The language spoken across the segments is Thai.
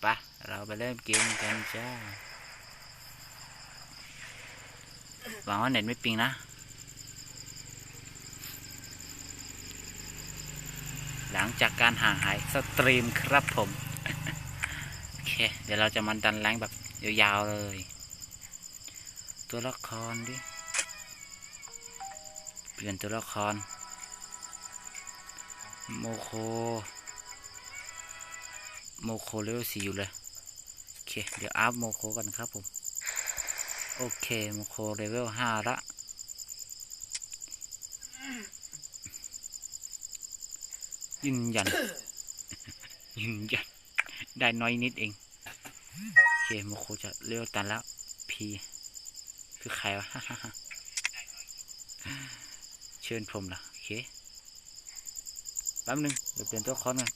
ไปะเราไปเริ่มเกมกันจ้าหวังว่าเน็ตไม่ปิงนะหลังจากการห่างหายสตรีมครับผม โอเค เดี๋ยวเราจะมันดันแรงแบบยาวๆเลย ตัวละครดิ เปลี่ยนตัวละคร โมโค โมโคเลเวลสี่อยู่เลย โอเค เดี๋ยวอัพโมโคกันครับผม โอเค โมโคเลเวลห้าละยืนยัน ยืนยัน ได้น้อยนิดเอง โอเค โมโคจะเร็วตันแล้วพีคือใครวะ เชิญผมละโอเค แป๊บนึง เดี๋ยวเปลี่ยนตัวคอนก่อน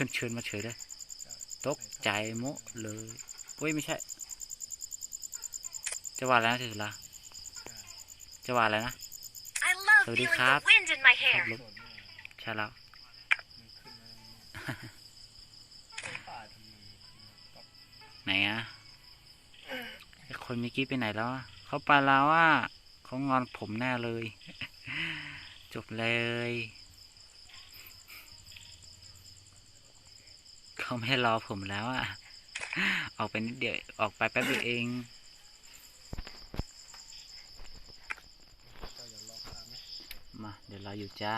พื่อนเชิญมาเฉยเลย ตกใจโมะเลยเว้ยไม่ใช่ จะว่าอะไรนะเทสลาจะว่าอะไรนะ I love Sawadee feeling krap. the wind in my ขับ hair. รถใช่แล้วไหนอะไอคนเมื่อกี้ไปไหนแล้วอะเขาไปแล้วว่าเขางอนผมแน่เลย จบเลย เขาไม่รอผมแล้วอะออกไปนิดเดียว ออกไปแป๊บเดียวเองมา เดี๋ยวเราอยู่จ้า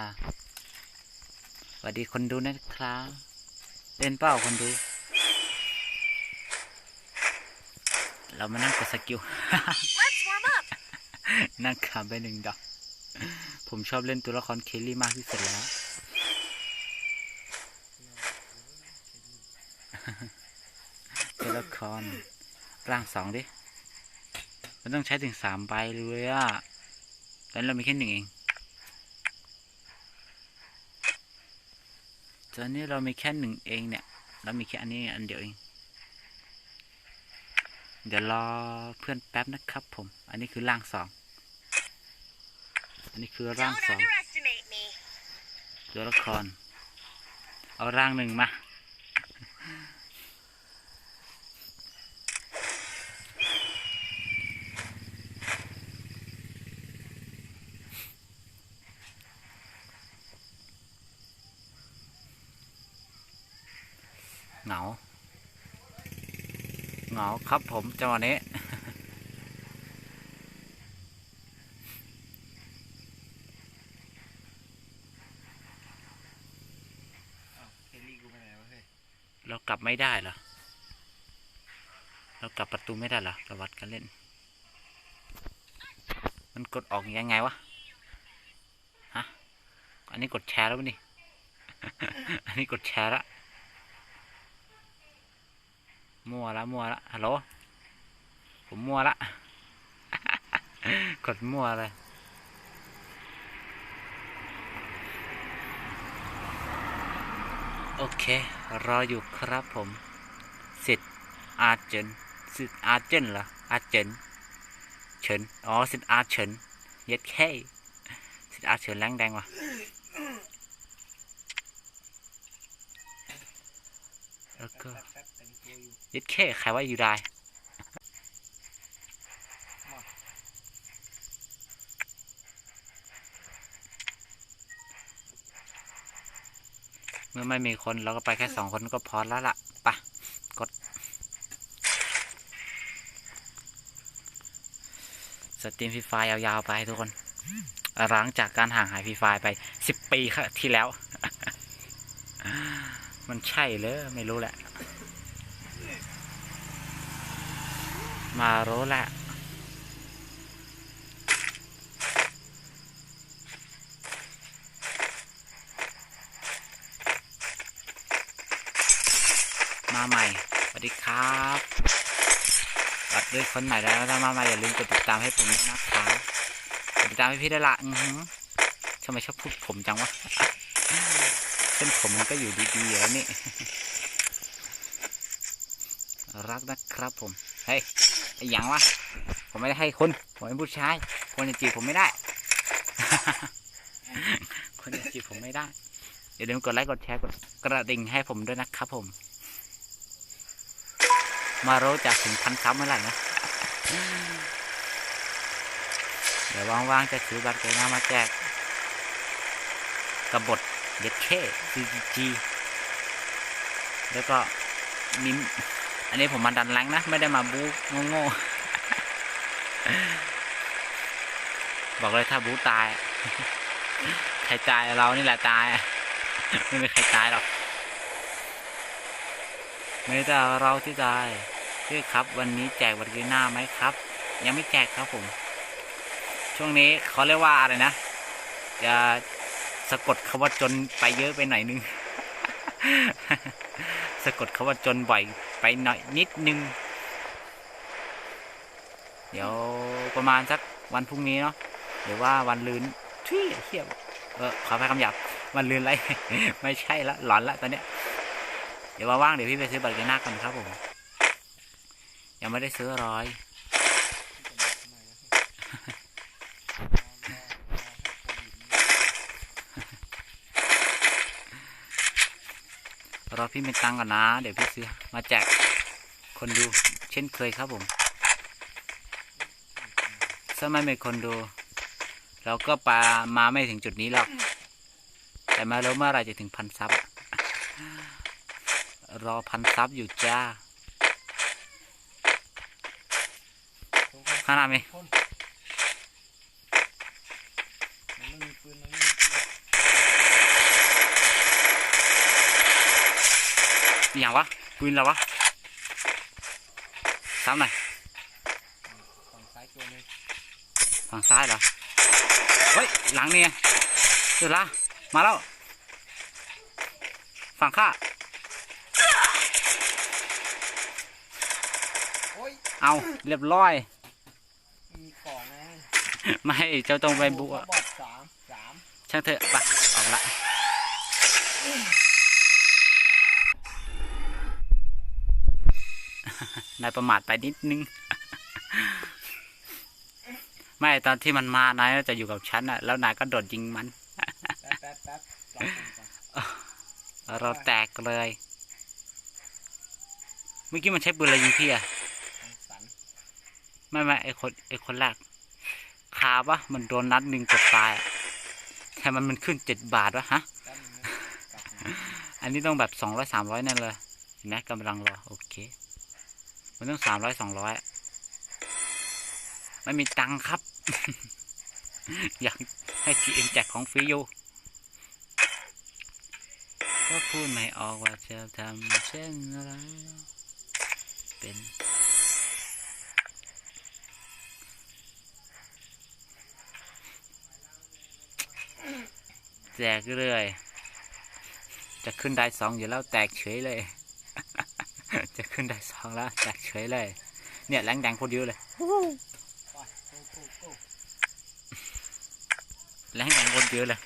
สวัสดีคนดูนะครับเล่นเปล่าคนดู เรามานั่งกดสกิล Let's warm up. นั่งขำไปหนึ่งดอก ผมชอบเล่นตัวละครเคลลี่มากที่สุดแล้ว ตัวละครร่างสองดิ มันต้องใช้ถึงสามใบเลยอะแต่เรามีแค่หนึ่งเอง ตอนนี้เรามีแค่หนึ่งเองเนี่ย เรามีแค่อันนี้อันเดียวเอง เดี๋ยวรอเพื่อนแป๊บนะครับผม อันนี้คือร่างสอง อันนี้คือร่าง Don't สอง underestimate me. ตัวละคร เอาร่างหนึ่งมา เหงาครับผมจังหวะนี้เคลลี่กูไปไหนวะเฮ้ยเรากลับไม่ได้เหรอ เรากลับประตูไม่ได้เหรอประวัติการเล่น มันกดออกยังไงวะ ฮะ อันนี้กดแชร์แล้วปะนี่ อันนี้กดแชร์ละ มั่วละมั่วละฮัลโหลผมมั่วละ กดมั่วเลยโอเค รออยู่ครับผม สิทธิ์อาเจนสิทธิ์อาเจนเหรอ อาเจนเฉิน อ๋อ สิทธิ์อาเฉิน เย็ดแค่สิทธิ์อาเฉินแรงแดงว่ะ แล้วก็ ยู่เย็ดแค่ใครว่าอยู่ได้เมื่อไม่มีคนเราก็ไปแค่สองคนก็พอแล้วล่ะไปะกด สตรีมฟรีไฟยาวๆไปทุกคน หลังจากการห่างหายฟรีไฟไปสิบปีครับที่แล้ว มันใช่เลยไม่รู้แหละ มารู้แหละมาใหม่ สวัสดีครับรับด้วยคนใหม่แล้วถ้ามาใหม่อย่าลืมกดติดตามให้ผมด้วยนะครับกดติดตามให้พี่ได้ละอือหือทำไมชอบพูดผมจังวะเส้นผมมันก็อยู่ดีๆแล้วนี่ รักนะครับผม เฮ้ย ไอ้ยังวะผมไม่ได้ให้คุณผมเป็นผู้ชายคนจะจีบผมไม่ได้ คนจะจีบผมไม่ได้อย่าลืมกดไลค์กดแชร์กดกระดิ่งให้ผมด้วยนะครับผม มารู้จักถึงพันซับเมื่อไหร่นะเดี๋ยวว่างๆจะซื้อบัตรเกมหน้ามาแจกกระบทเด็ดเค CGG แล้วก็มิม อันนี้ผมมาดันแรงนะ ไม่ได้มาบู๊โง่ๆบอกเลยถ้าบู๊ตาย ใครตายเรานี่แหละตาย ไม่มีใครตายหรอกไม่แต่เราที่ตายพี่ครับ วันนี้แจกบัตรกมหน้าไหมครับ ยังไม่แจกครับผม ช่วงนี้เขาเรียกว่าอะไรนะจะสะกดคำว่าจนไปเยอะไปหน่อยนึง สะกดคำว่าจนบ่อย ไปหน่อยนิดนึง เดี๋ยวประมาณสักวันพรุ่งนี้เนาะหรือว่าวันลืนที่เทียบเออขอไปคำหยาบวันลืนไรไม่ใช่ละหลอนละตอนเนี้ยเดี๋ยวว่างเดี๋ยวพี่ไปซื้อบัตรเกมหน้ากันครับผมยังไม่ได้ซื้อร้อย รอพี่เป็นตังค์ก่อนนะ เดี๋ยวพี่ซื้อมาแจกคนดู เช่นเคยครับผมถ้าไม่มีคนดู เราก็ปามาไม่ถึงจุดนี้หรอก แต่มาแล้วเมื่อไรจะถึงพันซับ รอพันซับอยู่จ้า ข้างหน้ามี คนมันไม่มีปืนมันไม่มีปืน อหย่างวะปืนแล้ววะซ้ำหน่อยฝั่งซ้ายตัวหนึงฝั่งซ้ายเหรอเฮ้ยหลังนี่ไงเจอละมาแล้วฝั่งข้าโอ้ยเอาเรียบร้อยไม่มีของไงไม่เจ้าตรงไปบุโอ้อะโหบอดสามสามช่างเถอะไปะออกละ นายประมาทไปนิดนึง ไม่ตอนที่มันมานายจะอยู่กับฉันอะแล้วนายก็โดดยิงมันแป๊บแป๊บแป๊บรอผมก่อนเราแตกเลยเมื่อกี้มันใช้ปืนอะไรยิงพี่อะทางสันไม่ไม่ไอคนไอคนแรกคาปะมันโดนนัดหนึ่งเกับตายอะแต่มันมันขึ้นเจ็ดบาทวะฮะแป๊บนึงนะกลับมาอันนี้ต้องแบบสองร้อยสามร้อยนั่นเลยเห็นไหมกำลังรอ โอเค มันต้องสามร้อยสองร้อยไม่มีตังค์ครับ อยากให้จีเอ็มแจกของฟรีอยู่ก็พูดไม่ออกว่าจะทำเช่นอะไร เป็นแจกเรื่อย จะขึ้นได้สองอยู่แล้วแตกเฉยเลย จะขึ้นได้สองแล้วแตกเฉยเลย เนี่ยแรงแดงโคตรเยอะเลยแรงแดงโคตรเยอะเลย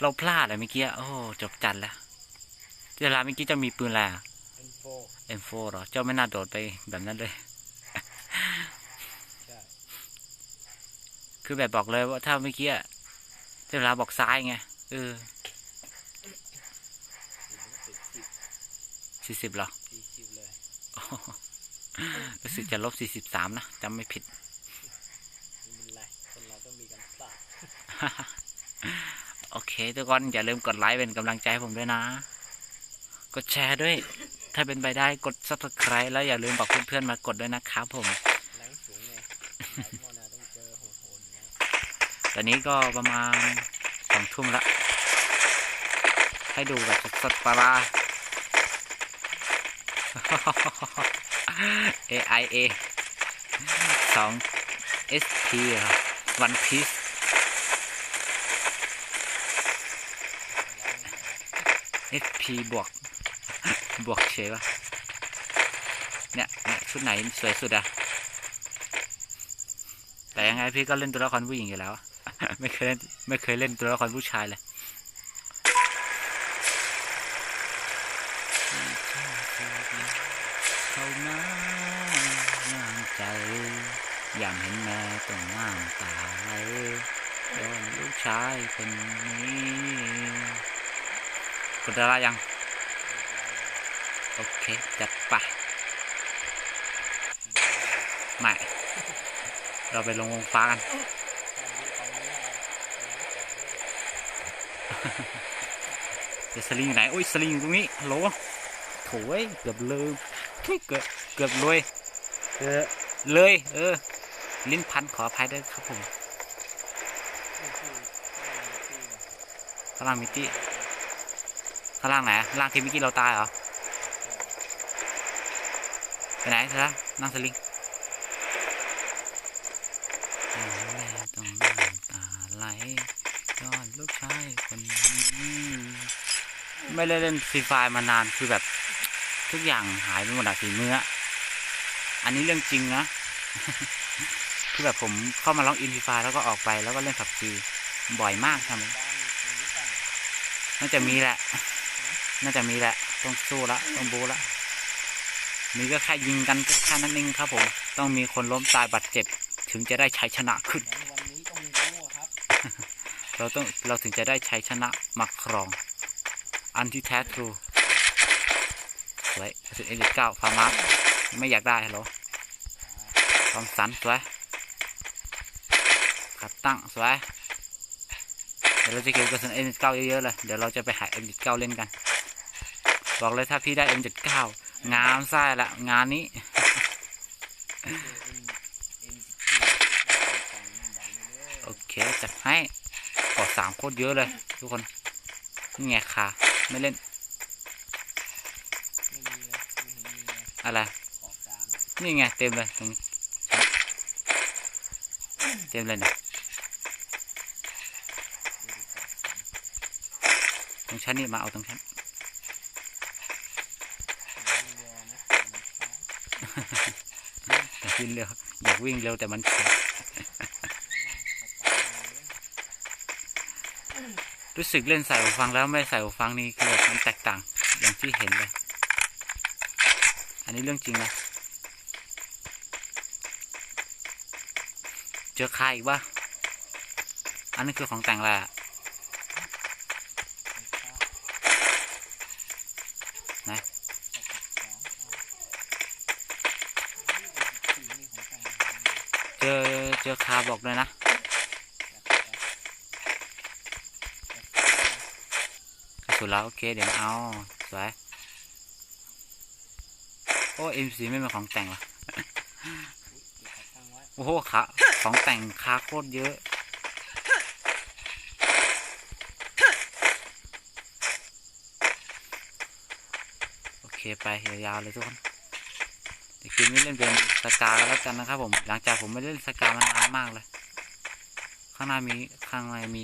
เราพลาดเลยเมื่อกี้โอ้จบจันแล้วเวลาเมื่อกี้จะมีปืนอะไรอะเอ็นโฟ M4 เหรอ เจ้าไม่น่าโดดไปแบบนั้นเลยคือแบบบอกเลยว่าถ้าเมื่อกี้เวลาบอกซ้ายไงเออสี่สิบหรอ รู้สึกจะลบสี่สิบสามนะจำไม่ผิดไม่เป็นไรคนเราต้องมีกันพลาดโอเค ทุกคน อย่าลืมกดไลค์เป็นกำลังใจให้ผมด้วยนะ กดแชร์ด้วย ถ้าเป็นไปได้กด subscribe แล้วอย่าลืมบอกเพื่อนๆมากดด้วยนะครับผมแรงสูงไงหลายโมนาต้องเจอโหดๆอย่างเงี้ยตอนนี้ก็ประมาณสองทุ่มละ ให้ดูแบบสดๆปลาร้า AIA สอง SP เหรอ One Piece SP บวก บวกเฉยวะเนี่ยเนี่ยชุดไหนสวยสุดอะแต่ยังไงพี่ก็เล่นตัวละครผู้หญิงอยู่แล้ว ไม่เคยเล่นไม่เคยเล่นตัวละครผู้ชายเลย เข้ามาน้ำใจ ยามเห็นแม่ต้องน้ำตาไหลโดนลูก ชายคนนี้กดดารายัง โอเค จัดไปไม่ เราไปลงวงฟ้ากันเดี๋ยวสลิงอยู่ไหน โอ้ย สลิงอยู่ตรงนี้ฮัลโหลโถยเกือบลืมเฮ้ยเกือบเกือบเลยเออเลย เออ ลิ้นพันขออภัยด้วยครับผมข้างล่างมิตี้ข้างล่างไหนข้างล่างที่เมื่อกี้เราตายเหรอไปไหนเธอนั่งสลิงต้องน้ำตาไหลย้อนลูกชายคนนี้ไม่ได้เล่นฟรีไฟมานานคือแบบ ทุกอย่างหายไปหมดอะฝีมืออะอันนี้เรื่องจริงนะคือแบบผมเข้ามาล็อกอินฟรีไฟแล้วก็ออกไปแล้วก็เล่นขับจีบ่อยมากทำ น่าจะมีแหละ น่าจะมีแหละ ต้องสู้ละ ต้องบูละ มีก็แค่ยิงกันก็แค่นั้นเองครับผม ต้องมีคนล้มตายบาดเจ็บ ถึงจะได้ชัยชนะขึ้นวันนี้ต้องรู้อะครับเราต้อง เราถึงจะได้ชัยชนะมาครอง อันที่แท้ทรูสวยสุดเอลิเก้าฟาร์มาร์ไม่อยากได้ฮัลโหลความสันสวยขัดตั้งสวย เดี๋ยวเราจะเก็บกระสุนเอ็มเก้าเยอะๆเลยเดี๋ยวเราจะไปหาเอ็มเก้าเล่นกัน บอกเลยถ้าพี่ได้เอ็มเจ็ดเก้างามไส้ละงานนี้โอเคจัดให้กอดสามโคตรเยอะเลย ทุกคนนี่ไงค่ะไม่เล่น อะไร นี่ไงเต็มเลยตรงเต็มเลยเนี่ย รงชั้นนี่มาเอาตรงชั้นวิ่งเร็วนแต่มันช้าอยากวิ่งเร็วอยากวิ่งเร็วแต่มันแข็งรู้สึกเล่นใส่หูฟังแล้วไม่ใส่หูฟังนี่คือแบบมันแตกต่างอย่างที่เห็นเลย อันนี้เรื่องจริงนะเจอใครอีกบ้าอันนี้คือของแต่งแหละไรอะ ไหน เจอ เจอคาบอกเลยนะ สุนแล้วโอเคเดี๋ยวเอา สวย โอ้เอ็มซีไม่เป็นของแต่งว่ะโอ้โหขาของแต่งคาโคตรเยอะโอเคไปยาวๆเลยทุกคน เดี๋ยวคืนนี้เล่นเป็นสกากันแล้วกันนะครับผม หลังจากผมไม่ได้เล่นสกามานานมากเลย ข้างหน้ามีข้างในมี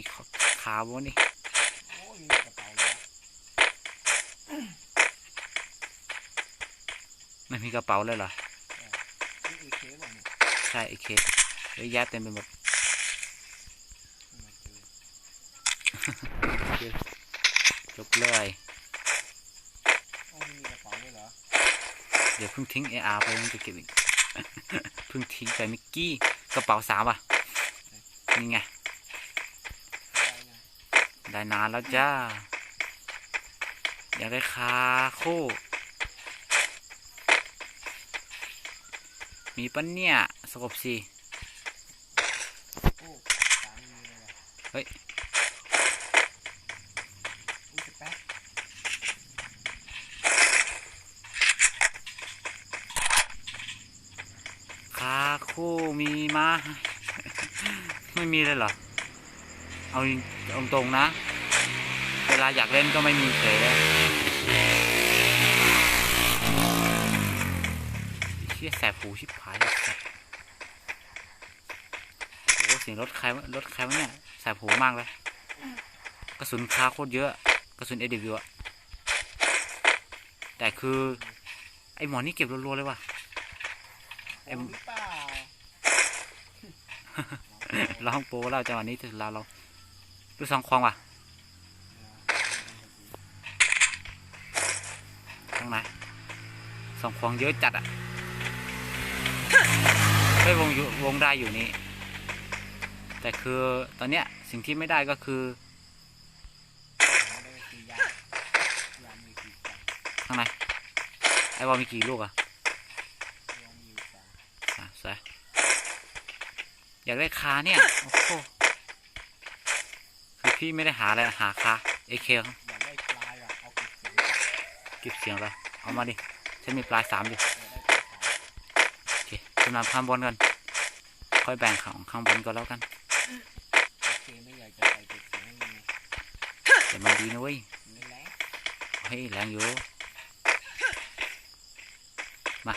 คาร์บอนนี่โอ้ยมีกระเป๋าแล้วไม่มีกระเป๋าเลยเหรอนี่เอเคบ่เนี่ยใช่โอเคเยอะแยะเต็มไปหมด มาเจอ จบเลย โอ้ยมีกระเป๋าด้วยเหรอ เดี๋ยวเพิ่งทิ้ง AR ไปมันจะเก็บอีกเพิ่งทิ้งไปมื่อกี้กระเป๋าสามอะนี่ไงได้นานแล้วจ้า อยากได้คาคู่มีปะเนี่ยสกบสี่เฮ้ยสแป๊ก คาคู่มีมา ไม่มีเลยเหรอ เอาเอาตรงๆนะ เวลาอยากเล่นก็ไม่มีเฉยเลยเชี่ยแสบหูชิบหายเลยแสบโอ้เสียงรถใครรถใครวะเนี่ยแสบหูมากเลยกระสุนคาโคตรเยอะกระสุนเอเดวิวอะแต่คือ ไอหมอนี่เก็บรัวๆเลยว่ะเอ็ มโหรือเปล่าร้องโปรแล้วจังหวะนี้ถึงเราเราดูสองควงว่ะตรงไหนสองควงเยอะจัดอะเฮ้ยวงอยู่วงได้อยู่นี่แต่คือตอนเนี้ยสิ่งที่ไม่ได้ก็คือไม่ได้ตียาข้างในไอ้บอลมีกี่ลูกอะ ลองมีสาม อะสวย อยากได้คาเนี่ยโอ้โหคือพี่ไม่ได้หาอะไรหาคาเอเคอยากได้ปลายอะเอาเก็บเสียงอยากเก็บเสียงไปเอามาดิฉันมีปลายสามอยู่ได้ปลายโอเคขึ้นมาข้างบนก่อนค่อยแบ่งของข้างบนก็แล้วกันโอเคไม่อยากจะใส่เก็บเสียงให้มันแต่มันดีนะเว้ยไม่แรงเฮ้ยแรงอยู่ มา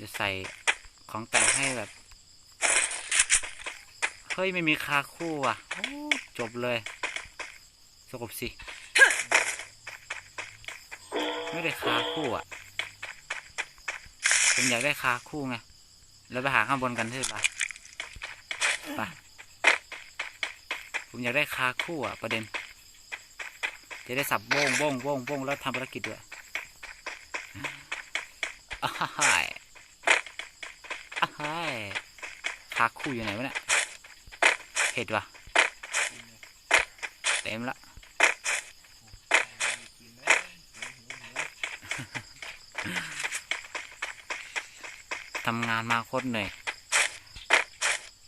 จะ ใส่ของแต่งให้แบบ เฮ้ย ไม่มีคาคู่อะจบเลย สกบสิ ไม่ได้คาคู่อะ ผมอยากได้คาคู่ไง แล้วไปหาข้างบนกันเถอะปะไปผมอยากได้คาคู่อะ ประเด็น จะได้สับโบ้งโบ้งโบ้งโบ้งแล้วทำภารกิจด้วยอ้าย อ้ายคาคู่อยู่ไหนวะเนี่ยเห็ดวะกินเลยเต็มละกินเลยหิวหิวหิวทำงานมาโคตรเหนื่อย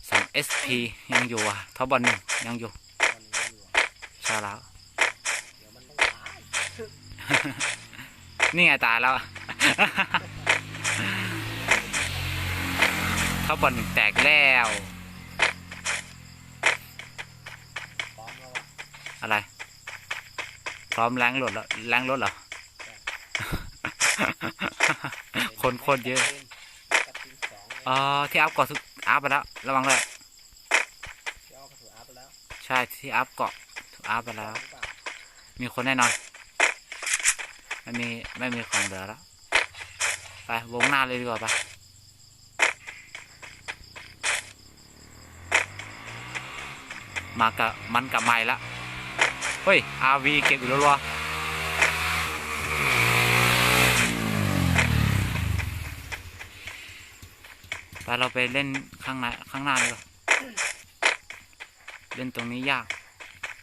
สอง SP ยังอยู่อะท็อปบอลหนึ่งยังอยู่ตอนนี้อยู่อะใช่แล้วเดี๋ยวมันต้องตายนี่ไงตายแล้ว ท็อปบอลหนึ่งแตกแล้วพร้อมแล้วอะอะไร พร้อมแรงรถแล้วแรงรถเหรอ คนโคตรเยอะกระตินสองเลยอ๋อที่อัพเกาะทุกอัพไปแล้ว ระวังเลยเดี๋ยวเอากระสุนอัพไปแล้วใช่ที่อัพเกาะทุกอัพไปแล้วหรือเปล่ามีคนแน่นอน ไม่มี ไม่มีของเหลือแล้ว ไปวงหน้าเลยดีกว่าไป มากับมันกับไม้ละ เฮ้ย RV เก็บอยู่รัวๆไปเราไปเล่นข้างในข้างหน้าดีกว่าเล่นตรงนี้ยาก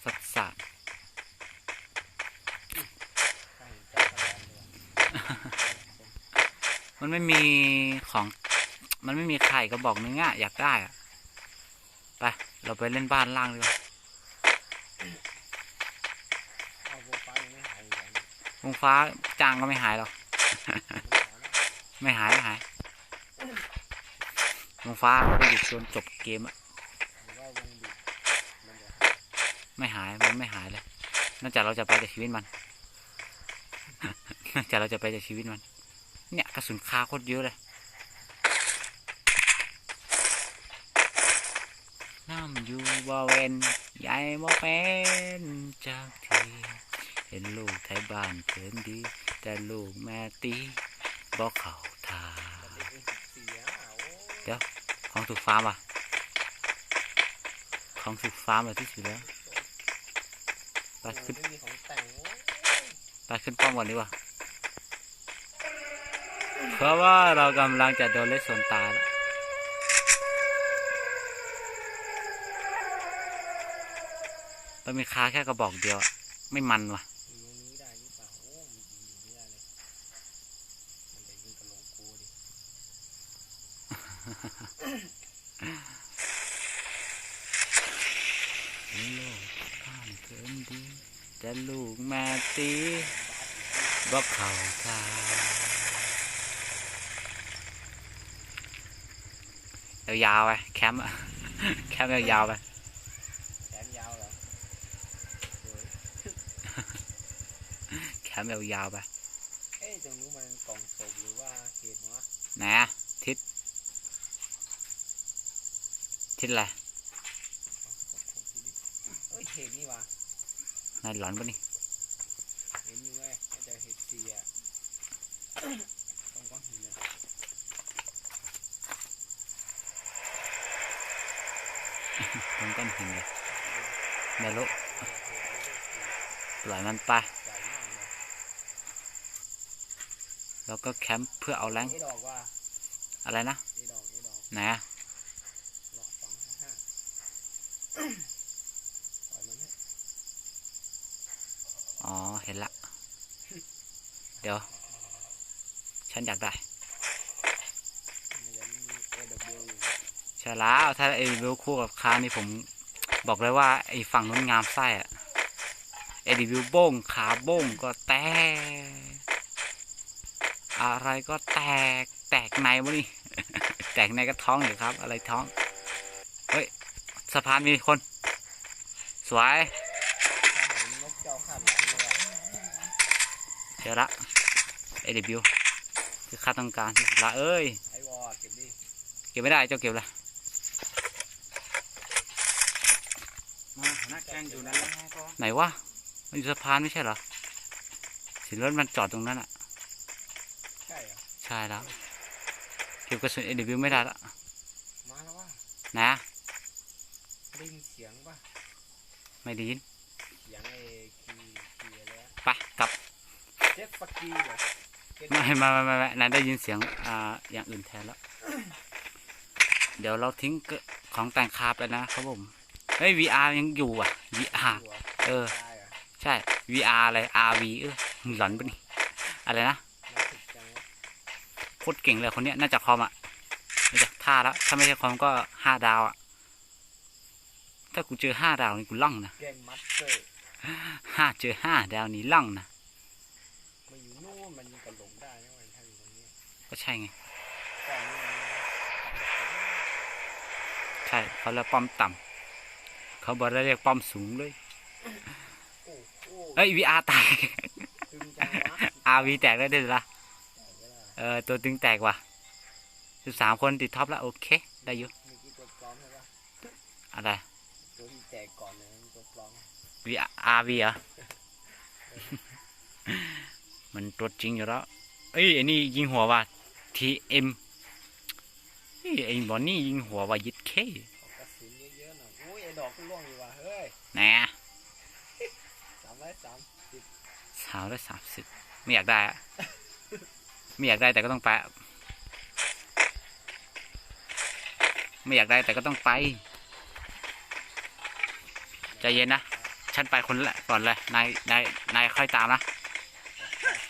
สัสสัสถ้าเห็นจักรยานเลยอะมันไม่มีของ มันไม่มีไข่กระบอกนึงอะอยากได้อะไป เราไปเล่นบ้านล่างดีกว่าวงฟ้ายังฟ้าจางก็ไม่หายหรอก ไม่หาย ไม่หายวงฟ้าไปหยุดจนจบเกมอะหรือว่าวงบิดมันจะไม่หาย มันไม่หายเลย นอกจากเราจะไปจากชีวิตมัน นอกจากเราจะไปจากชีวิตมัน เนี่ยกระสุนคาโคตรเยอะเลย น้ำ อยู่บ่เวนใหญ่บ่เป็นจากทีเห็นลูกไทยบ้านเขินดี แต่ลูกแม่ตีบ่เข้าทาเด็กเองสิบสี่อะโอ้ของถูกฟาร์มอะของถูกฟาร์มแบบที่สุดแล้วไปขึ้นไปขึ้นป้อมก่อนดีกว่าเพราะว่าเรากำลังจะโดนเลสโซนตายแล้ว เรามีคาแค่กระบอกเดียว ไม่มันว่ะยาโลยมันจะยิงกับลงกูดิโลกข้ามเกินดีแต่ลูกม่ตีบอกเขาทางยาวๆไปแคมป์แคมป์ยาวๆไป แขนยาวเหรอเฮ้ย แค มยาวๆไป เอ้ยตรงนู้นมันกล่องศพหรือว่าเห็ดวะนะทิศทิศอะไรเอ้ยเห็ดนี่วะนายหลอนปะนี่เห็นอยู่ไงน่าจะเห็ดเสียตรงก้อนหินเนี่ยตรงก้อนหินเลยไม่รู้เห็ดเห็ดเห็ดเห็ดเห็ดปล่อยมันไป ใหญ่มากเลย แล้วก็แคมป์เพื่อเอาแรงอะไรนะไหนอะอกสอเห็นละ เดี๋ยว ฉันอยากได้มันยังมี AW อยู่ใช่แล้วถ้าเอวิวคู่กับคานี่ผมบอกเลยว่าไอ้ฝั่งนู้นงามไส้อะเอวิวโบ้งขาโบ้งก็แตก อะไรก็แตกแตกในวะนี่ แตกในก็ท้องอยู่ครับ อะไรท้อง เฮ้ยสะพานมีคน สวยเห็นนกเจ้าข้างหลังเลยอะเจอละเอวิวคือค่าต้องการสุดละเอ้ยไอวอเก็บดิเก็บไม่ได้เจ้าเก็บละมานักแข่งอยู่นั่นแหละไหนวะมันอยู่สะพานไม่ใช่เหรอสินรถมันจอดตรงนั้นอะ ช่เหรอใช่แล้วเก็บกระสุนเอวิวไม่ได้ละมาแล้วว่านะได้ยินเสียงป่ะไม่ได้ยินเสียงไอ้คีคีอะไรอะไปกลับเจ็ตสกีเหรอเจ็ตไม่ไม่ไม่ไม่ไม่นายได้ยินเสียงอ่าอย่างอื่นแทนแล้ว เดี๋ยวเราทิ้งเกของแต่งคาไปนะครับผมเฮ้ย VR ยังอยู่อะ VR ตัวเออตายเหรอ ใช่ VR อะไร RV เออหลอนปะนี่อะไรนะ น่าถึกจังวะ โคตรเก่งเลยคนเนี้ยน่าจะคอมอะน่าจะท่าแล้วถ้าไม่ใช่คอมก็ห้าดาวอะ ถ้ากูเจอห้าดาวนี่กูล่องนะเกมมัสเตอร์ห้าเจอห้าดาวนี่ล่องนะมาอยู่นู่นมันยิงกระหลงได้นะมันถ้าอยู่ตรงนี้ก็ใช่ไงแต่นี่มันใช่เขาเรียกป้อมต่ำเขาบอกได้เรียกป้อมสูงเลยโอ้โหเอ้ย VR ตายตึงจังวะ RV แตกได้ด้วยเหรอแต่เวลา เออตัวตึงแตกว่ะสิบสามคนติดท็อปแล้วโอเค ได้อยู่เมื่อกี้ตัวปลอมใช่ปะอะไรตัวที่แตกก่อนเลยมันตัวปลอม VR RV เหรอมันตัวจริงอยู่แล้วเอ้ยไอ้นี่ยิงหัวว่ะ TM เฮ้ยไอ้บอลนี่ยิงหัวว่ะยิดเคขอกระสุนเยอะๆหน่อยโอ้ยไอ้ดอกก็ร่วงอยู่ว่ะเฮ้ยแหนะสามร้อยสามสิบสาวได้สามสิบไม่อยากได้อะ ไม่อยากได้แต่ก็ต้องไป ไม่อยากได้แต่ก็ต้องไป ใจเย็นนะ ฉันไปคนแรกก่อนเลย นาย นาย นายค่อยตามนะ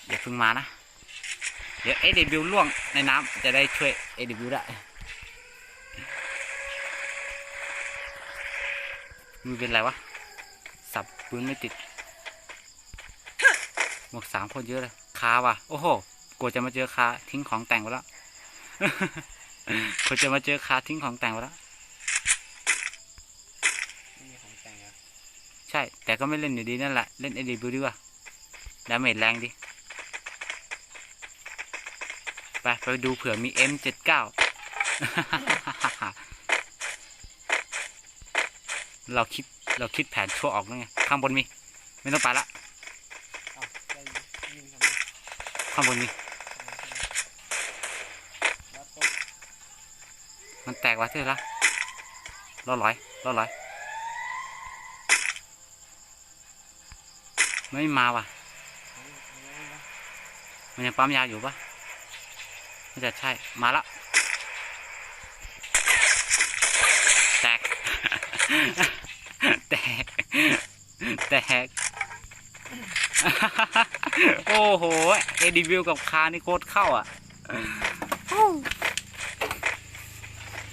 อย่าพิ่งมานะ เดี๋ยวเอเดบิวล่วงในน้ำจะได้ช่วยเอเดบิวได้มือเป็นไรวะ สับปืนไม่ติด หมวกสามคนเยอะเลยคาว่ะ โอ้โห กลัวจะมาเจอคาทิ้งของแต่งไปแล้วกลัวจะมาเจอคาทิ้งของแต่งไปแล้วไม่มีของแต่งอะใช่ แต่ก็ไม่เล่นอยู่ดีนั่นแหละ เล่นเอดีบิวดีกว่าดาเมจแรงดิ ไป ไปดูเผื่อมี M79 เราคิด เราคิดแผนชั่วออกแล้วไง ข้างบนมี ไม่ต้องไปละอ้าวได้ยิงทำไมข้างบนมี แล้วก็ มันแตกว่ะเท่ละรอร้อยรอร้อย ไม่มาว่ะ มันยังปั๊มยาอยู่ปะน่าจะใช่ มาละ แตก แตก แตก โอ้โห เอดีวิวกับคานี่โคตรเข้าอะ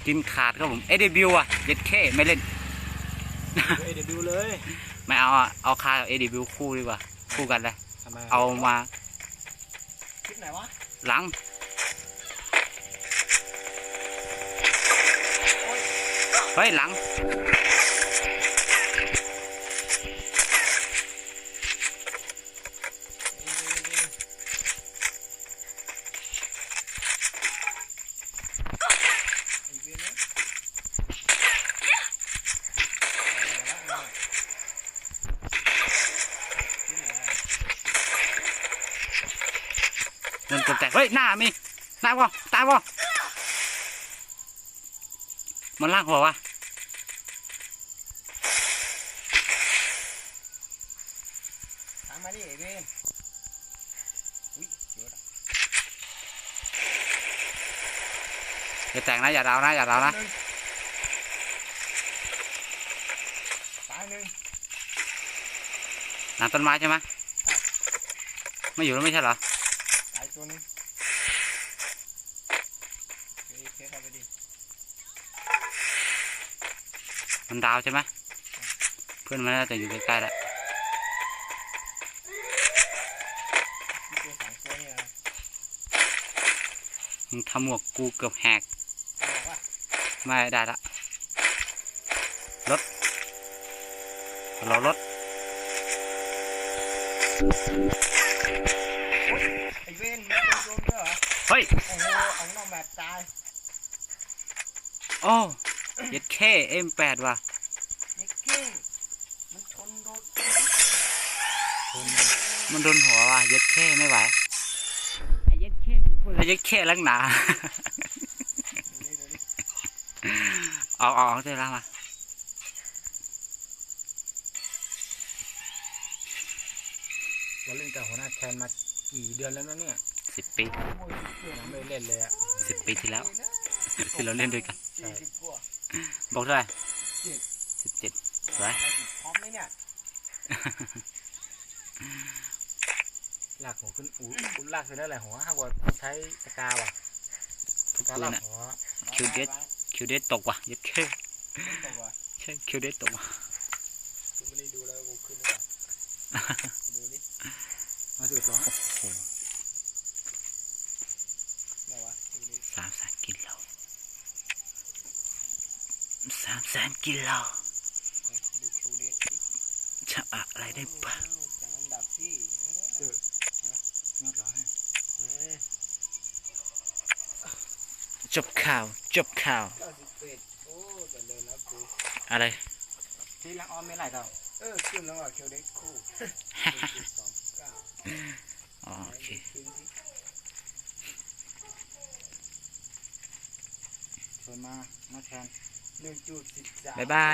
กินขาดครับผมเอดีวิวอะเย็ดเคไม่เล่นเอเดบิวเลย ไม่เอาอะเอาคากับเอดีวิวคู่ดีกว่า คู่กันเลยทำไมเอามาคลิปไหนวะหลังเฮ้ยหลัง อีเวนต์นะที่ไหนอะ โดนก ดแตกเฮ้ยหน้ามีหน้าวะตายวะมันลากหัววะตามมาดิเอเวนอุ้ยเยอะอย่าแตกนะอย่าดาวนะอย่าดาวนะตายหนึ่งหลังต้นไม้ใช่ไหมไม่อยู่แล้วไม่ใช่เหรอตายตัวหนึงเคเคเข้าไปดิ มันดาวใช่ไหมเพื่อนมันน่าจะอยู่ใกล้ๆแล้วที่ตัวสองตัวเนี่ยนะมึงทำหมวกกูเกือบแหกบอกว่าไม่ได้ละรถรอรถไอ้เว้นมีคนโดนด้วยเหรอ เฮ้ย โอ้โหเอานอกแบบตาย โอ้ ยัดแค่เอ็มแปดว่ะเด็กเก้งมันชนโดนชนมันโดนหัวว่ะยัดแค่ไม่ไหวไอ้ยัดแค่มันพูดอะไรยัดแค่ลักหนาดูดิดูดิเอาเอาเอาเดี๋ยวละมาเราเล่นกับหัวหน้าแคนมากี่เดือนแล้วนะเนี่ยสิบปียังไม่เล่นเลยอะสิบปีที่แล้ว ที่เราเล่นด้วยกัน ใช่บอกเท่าไหร่เจ็ดสิบเจ็ดสวยพร้อมไหมเนี่ยลากหัวขึ้นอู้อู้ลากไปได้หลายหัวห้ากว่าใช้ตะกร้าว่ะตะกร้าลากหัวคิวเดสคิวเดสตกว่ะยัดแค่ตกว่ะใช่คิวเดสตกว่ะกูไม่ได้ดูแล้วกูขึ้นหรือเปล่า ดูดิมาสุดสองโอ้โหไหนวะดูดิ สามแสนกิโลสาม แสนกิโลดูคิวเดสดิจะอะไรได้บ้างจากอันดับที่เออเรียบร้อยจบข่าว จบข่าวเก้าสิบเอ็ดโอ้แต่เลยนะกูอะไรที่ลังออมไม่ไหลต่อเออขึ้นแล้วอะคิวเดสคู่หนึ่งจุดสองเก้าอ๋อโอเคขึ้นสิชวนมามาแทน หนึ่งจุดสิบสาม บ๊ายบาย